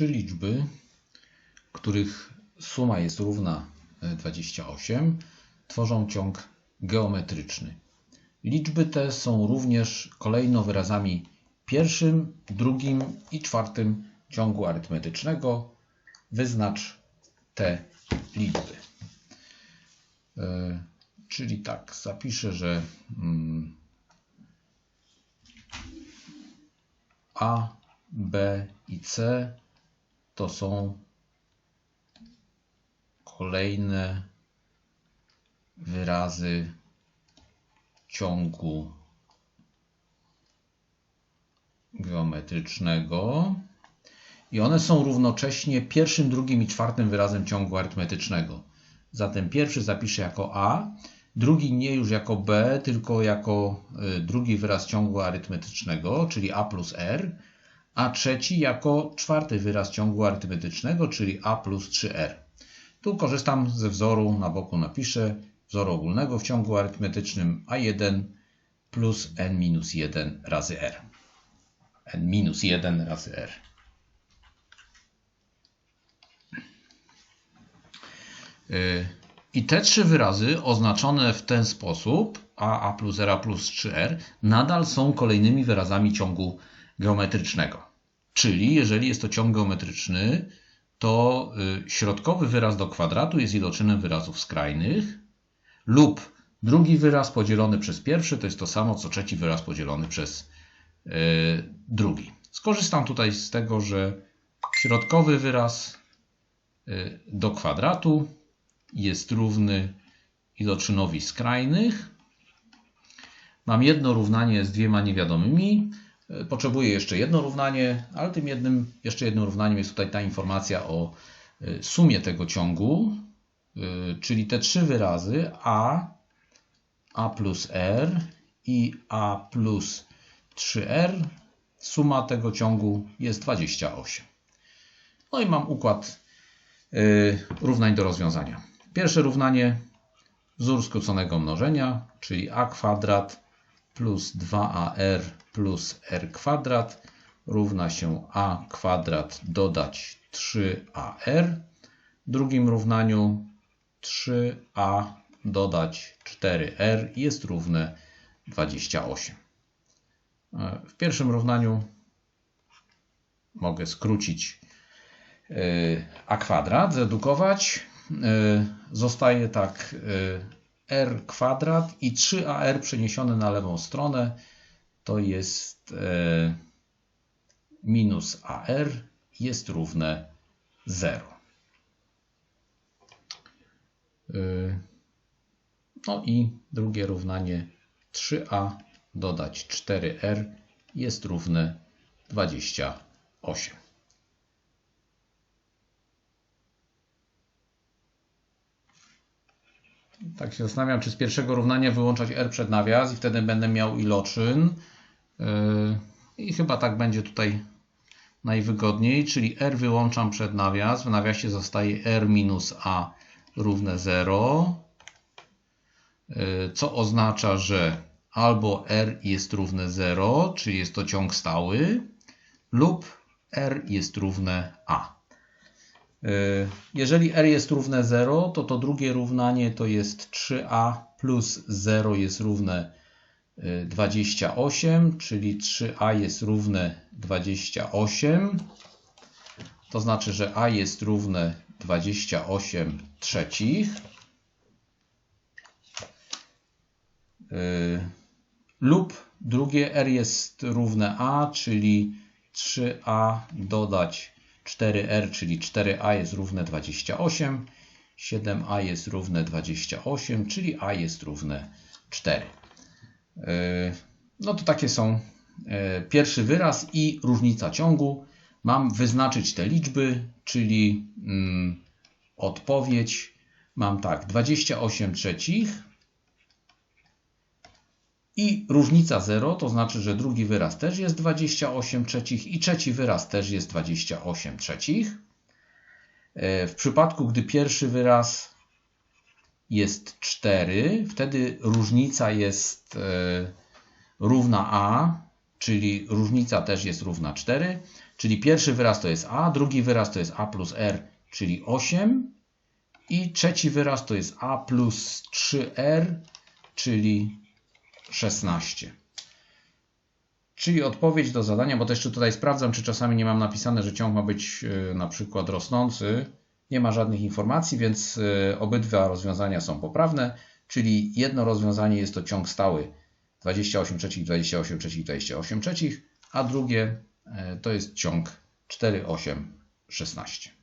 trzy liczby, których suma jest równa e, 28, tworzą ciąg geometryczny. Liczby te są również kolejno wyrazami pierwszym, drugim i czwartym ciągu arytmetycznego. Wyznacz te liczby. E, Czyli tak, zapiszę, że mm, A, B i C to są kolejne wyrazy ciągu geometrycznego i one są równocześnie pierwszym, drugim i czwartym wyrazem ciągu arytmetycznego. Zatem pierwszy zapiszę jako A, drugi nie już jako B, tylko jako y, drugi wyraz ciągu arytmetycznego, czyli A plus R, a trzeci jako czwarty wyraz ciągu arytmetycznego, czyli A plus 3R. Tu korzystam ze wzoru, na boku napiszę, wzoru ogólnego w ciągu arytmetycznym A1 plus n minus 1 razy R. n minus 1 razy R. Y, I te trzy wyrazy oznaczone w ten sposób, a, a plus r, a plus 3r, nadal są kolejnymi wyrazami ciągu geometrycznego. Czyli jeżeli jest to ciąg geometryczny, to y, środkowy wyraz do kwadratu jest iloczynem wyrazów skrajnych lub drugi wyraz podzielony przez pierwszy to jest to samo, co trzeci wyraz podzielony przez y, drugi. Skorzystam tutaj z tego, że środkowy wyraz y, do kwadratu jest równy iloczynowi skrajnych. Mam jedno równanie z dwiema niewiadomymi. Potrzebuję jeszcze jedno równanie, ale tym jednym, jeszcze jednym równaniem jest tutaj ta informacja o y, sumie tego ciągu, y, czyli te trzy wyrazy a, a plus r i a plus 3r. Suma tego ciągu jest 28. No i mam układ równań do rozwiązania. Pierwsze równanie wzór skróconego mnożenia, czyli a kwadrat plus 2ar plus r kwadrat równa się a kwadrat dodać 3ar. W drugim równaniu 3a dodać 4r jest równe 28. W pierwszym równaniu mogę skrócić a kwadrat, zredukować. Zostaje tak r kwadrat i 3ar przeniesione na lewą stronę to jest minus ar jest równe 0. No i drugie równanie 3a dodać 4r jest równe 28. Tak się zastanawiam, czy z pierwszego równania wyłączać r przed nawias i wtedy będę miał iloczyn. Yy, I chyba tak będzie tutaj najwygodniej, czyli r wyłączam przed nawias. W nawiasie zostaje r minus a równe 0, yy, co oznacza, że albo r jest równe 0, czyli jest to ciąg stały, lub r jest równe a. Jeżeli r jest równe 0, to to drugie równanie to jest 3a plus 0 jest równe 28, czyli 3a jest równe 28. To znaczy, że a jest równe 28 trzecich. Lub drugie r jest równe a, czyli 3a dodać 4r, czyli 4a jest równe 28, 7a jest równe 28, czyli a jest równe 4. No to takie są pierwszy wyraz i różnica ciągu. Mam wyznaczyć te liczby, czyli mm, odpowiedź. Mam tak, 28 trzecich i różnica 0, to znaczy, że drugi wyraz też jest 28 trzecich i trzeci wyraz też jest 28 trzecich. W przypadku, gdy pierwszy wyraz jest 4, wtedy różnica jest równa a, czyli różnica też jest równa 4, Czyli pierwszy wyraz to jest a, drugi wyraz to jest a plus r, czyli 8 i trzeci wyraz to jest a plus 3r, czyli 16. Czyli odpowiedź do zadania, bo też tutaj sprawdzam, czy czasami nie mam napisane, że ciąg ma być e, na przykład rosnący. Nie ma żadnych informacji, więc e, obydwa rozwiązania są poprawne, czyli jedno rozwiązanie jest to ciąg stały 28 trzecich, 28 trzecich, 28 trzecich, a drugie e, to jest ciąg 4, 8, 16.